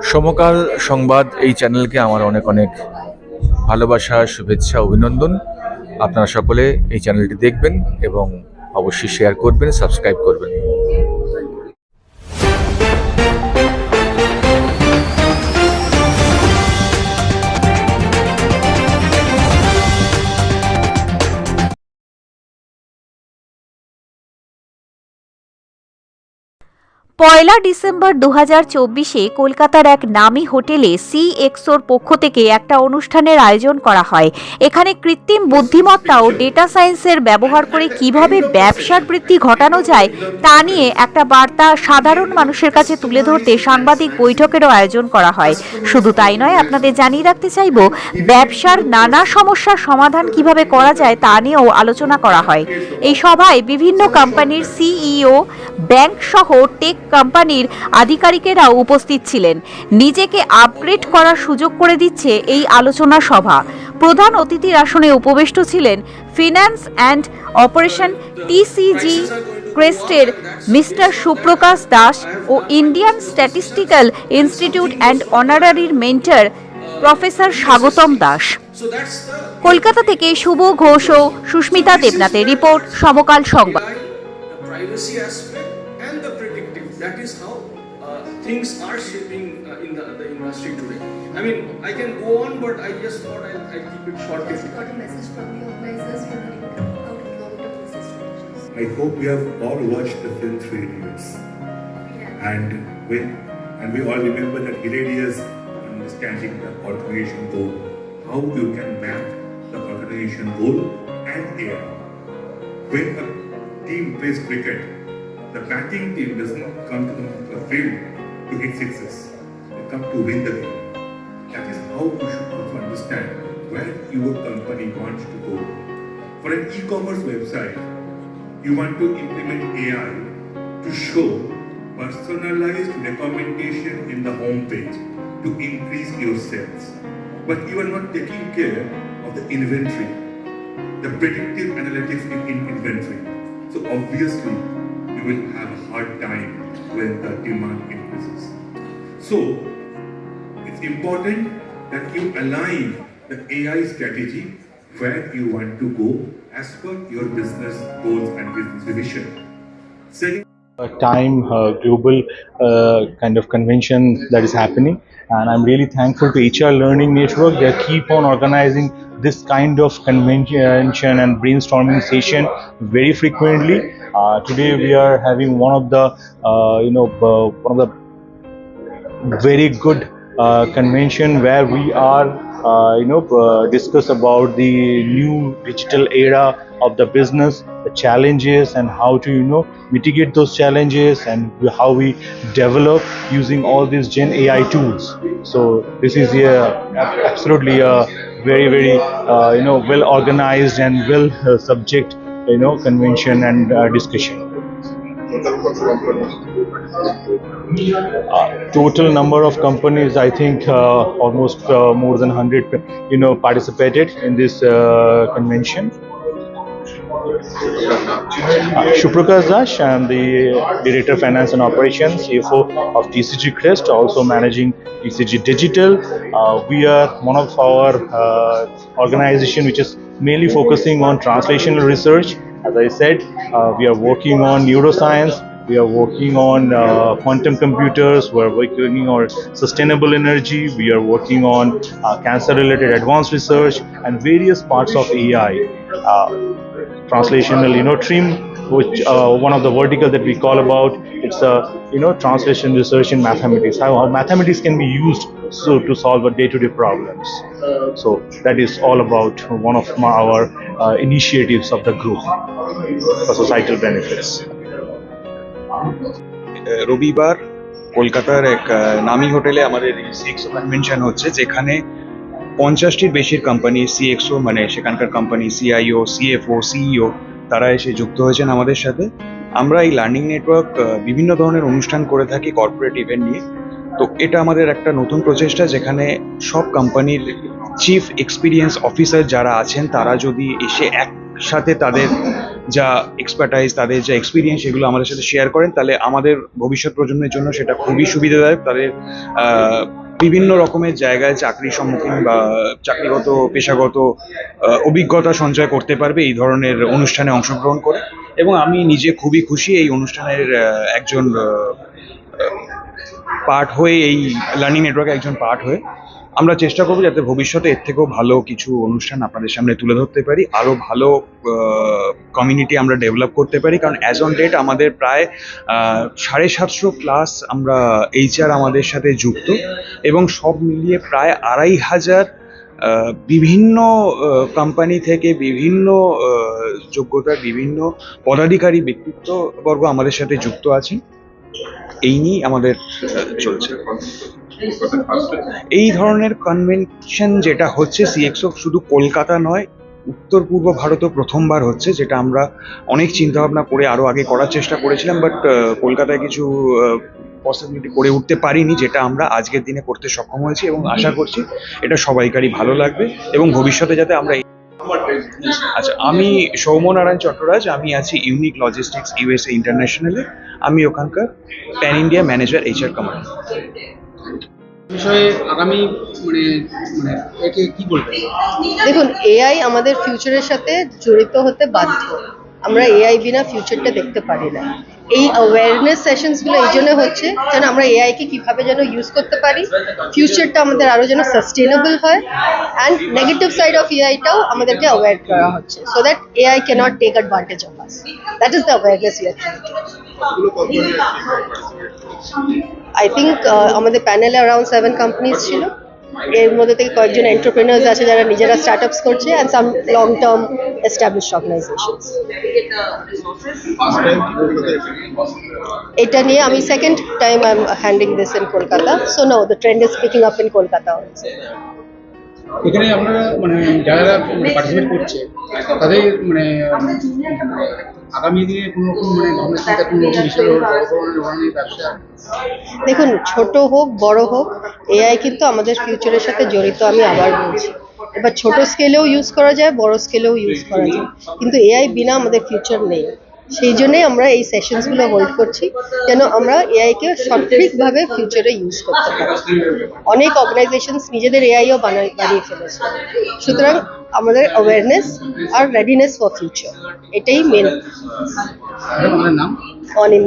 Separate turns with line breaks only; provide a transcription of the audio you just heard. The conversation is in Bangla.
সমকাল সংবাদ এই চ্যানেলকে আমার অনেক অনেক ভালোবাসা, শুভেচ্ছা, অভিনন্দন। আপনারা সকলে এই চ্যানেলটি দেখবেন এবং অবশ্যই শেয়ার করবেন সাবস্ক্রাইব করবেন।
পয়লা ডিসেম্বর দু হাজার চব্বিশে কলকাতার এক নামী হোটেলে সি এক্সোর পক্ষ থেকে একটা অনুষ্ঠানের আয়োজন করা হয়। এখানে কৃত্রিম বুদ্ধিমত্তা ও ডেটা সায়েন্সের ব্যবহার করে কীভাবে ব্যবসার বৃদ্ধি ঘটানো যায়, তা নিয়ে একটা বার্তা সাধারণ মানুষের কাছে তুলে ধরতে সাংবাদিক বৈঠকেরও আয়োজন করা হয়। শুধু তাই নয়, আপনাদের জানিয়ে রাখতে চাইব, ব্যবসার নানা সমস্যার সমাধান কীভাবে করা যায় তা নিয়েও আলোচনা করা হয়। এই সভায় বিভিন্ন কোম্পানির সিইও ব্যাংক সহ টেক কোম্পানির আধিকারিকেরাও উপস্থিত ছিলেন। নিজেকে আপগ্রেড করার সুযোগ করে দিচ্ছে এই আলোচনা সভা। প্রধান অতিথির আসনে উপবিষ্ট ছিলেন ফিন্যান্স অ্যান্ড অপারেশন টিসিজি ক্রেস্টের মিস্টার সুপ্রকাশ দাস ও ইন্ডিয়ান স্ট্যাটিস্টিক্যাল ইনস্টিটিউট অ্যান্ড অনারারির মেন্টার প্রফেসর স্বাগতম দাস। কলকাতা থেকে শুভ ঘোষ ও সুস্মিতা দেবনাথের রিপোর্ট, সমকাল সংবাদ।
That is how uh, things are shaping uh, in the, the industry today. I mean, I can go on, but I just thought I'll, I'll keep it short.
Just got a message from the organizers regarding how to long-term business strategies.
I hope we have all watched the film Three Idiots. And when and we all remember that hilarious understanding the organization goal, how you can map the organization goal and AI. When a team plays cricket, the batting team does not come to the field to hit sixes. They come to win the game. That is how you should also understand where your company wants to go. For an e-commerce website, you want to implement AI to show personalized recommendation in the home page to increase your sales. But you are not taking care of the inventory, the predictive analytics in inventory. So obviously, you will have a hard time when the demand increases. So it's important that you align the AI strategy where you want to go as per your business goals and business vision. Second,
time global uh, kind of convention that is happening. And i'm really thankful to hr learning network. They keep on organizing this kind of convention and brainstorming session very frequently. Uh, today we are having one of the uh, you know uh, one of the very good uh, convention where we are uh, you know discuss about the new digital era of the business the challenges and how to you know mitigate those challenges and how we develop using all these gen ai tools. So this is a absolutely a very very uh, you know well organized and well uh, subject you know convention and uh, discussion. Uh, total number of companies i think uh, almost uh, more than 100 you know participated in this uh, convention Shuprakash Dash, I'm the Director of Finance and Operations, CFO of TCG Crest, also managing TCG Digital. Uh, we are one of our uh, organization which is mainly focusing on translational research. As I said, uh, we are working on neuroscience, we are working on uh, quantum computers, we are working on sustainable energy, we are working on uh, cancer related advanced research and various parts of AI. Uh, translational you know trim which uh, one of the vertical that we call about it's a you know translation research in mathematics how, how mathematics can be used so to solve a day-to-day problems so that is all about one of my, our uh, initiatives of the group for societal benefits
রবিবার কলকাতার এক আহ, নামী হোটেলে আমাদের সিএক্সও কনভেনশন হচ্ছে যেখানে পঞ্চাশটির বেশির কোম্পানি সিএক্সও মানে সেখানকার কোম্পানি সিআইও সিএফও সিইও তারা এসে যুক্ত হয়েছেন আমাদের সাথে। আমরা এই লার্নিং নেটওয়ার্ক বিভিন্ন ধরনের অনুষ্ঠান করে থাকি কর্পোরেট ইভেন্ট নিয়ে। তো এটা আমাদের একটা নতুন প্রচেষ্টা যেখানে সব কোম্পানির চিফ এক্সপিরিয়েন্স অফিসার যারা আছেন, তারা যদি এসে একসাথে তাদের যা এক্সপার্টাইজ তাদের যা এক্সপিরিয়েন্স সেগুলো আমাদের সাথে শেয়ার করেন, তাহলে আমাদের ভবিষ্যৎ প্রজন্মের জন্য সেটা খুবই সুবিধাদায়ক। তাদের বিভিন্ন রকমের জায়গায় চাকরি সম্মুখীন বা চাকরিগত, পেশাগত অভিজ্ঞতা সঞ্চয় করতে পারবে এই ধরনের অনুষ্ঠানে অংশগ্রহণ করে। এবং আমি নিজে খুবই খুশি এই অনুষ্ঠানের একজন পার্ট হয়ে, এই লার্নিং নেটওয়ার্কে একজন পার্ট হয়ে আমরা চেষ্টা করব যাতে ভবিষ্যতে এর থেকেও ভালো কিছু অনুষ্ঠান আপনাদের সামনে তুলে ধরতে পারি আরও ভালো কমিউনিটি আমরা ডেভেলপ করতে পারি। কারণ অ্যাজ অন ডেট আমাদের প্রায় সাড়ে সাতশো ক্লাস আমরা এইচআর আমাদের সাথে যুক্ত এবং সব মিলিয়ে প্রায় আড়াই হাজার বিভিন্ন কোম্পানি থেকে বিভিন্ন যোগ্যতার বিভিন্ন পদাধিকারী ব্যক্তিত্ববর্গ আমাদের সাথে যুক্ত আছেন। এই নিয়েই আমাদের চলছে। এই ধরনের কনভেনশন যেটা হচ্ছে সিএক্সও শুধু কলকাতা নয়, উত্তর পূর্ব ভারতও প্রথমবার হচ্ছে, যেটা আমরা অনেক চিন্তা ভাবনা করে আরও আগে করার চেষ্টা করেছিলাম বাট কলকাতায় কিছু পসিবিলিটি করে উঠতে পারিনি, যেটা আমরা আজকের দিনে করতে সক্ষম হয়েছি এবং আশা করছি এটা সবাইকারই ভালো লাগবে এবং ভবিষ্যতে যাতে আমরা আচ্ছা আমি সৌম্যনারায়ণ চট্টরাজ, আমি আছি ইউনিক লজিস্টিক্স ইউএসএ ইন্টারন্যাশনালে আমি ওখানকার pan India manager
HR company মানে মানে
দেখুন এআই আমাদের ফিউচারের সাথে জড়িত হতে বাধ্য। আমরা এআই বিনা ফিউচারটা দেখতে পারি না। এই অ্যাওয়ারনেস সেশনসগুলো এই জন্য হচ্ছে, যেন আমরা এআইকে কীভাবে যেন ইউজ করতে পারি ফিউচারটা আমাদের আরও যেন সাস্টেনেবল হয় অ্যান্ড নেগেটিভ সাইড অফ এআইটাও আমাদেরকে অ্যাওয়ার করা হচ্ছে so that AI cannot take advantage of us that is the awareness I think আমাদের প্যানেলে অ্যারাউন্ড সেভেন কোম্পানিজ ছিল। এর মধ্যে থেকে কয়েকজন এন্টারপ্রেনার্স আছে যারা নিজেরা স্টার্ট আপস করছে and some long term establish organisation এটা নিয়ে আমি second time I am handing this in Kolkata so no the trend is picking up in Kolkata also
এখানে আপনারা মানে যারা পার্টিসিপেট করছে, তাদের মানে মানে
দেখুন, ছোট হোক, বড় হোক, এআই কিন্তু আমাদের ফিউচারের সাথে জড়িত, আমি আবার বলছি। এবার ছোট স্কেলেও ইউজ করা যায়, বড় স্কেলেও ইউজ করা যায়। কিন্তু এআই বিনা আমাদের ফিউচার নেই। সেই জন্যই আমরা এই সেশনসগুলো হোল্ড করছি যেন আমরা এআইকে সঠিকভাবে ফিউচারে ইউজ করতে পারি। অনেক অর্গানাইজেশনস নিজেদের এআইও বানায় বানিয়ে ফেলেছে। সুতরাং আমাদের অ্যাওয়ারনেস আর রেডিনেস ফর ফিউচার এটাই মেন
আমাদের নাম?
On in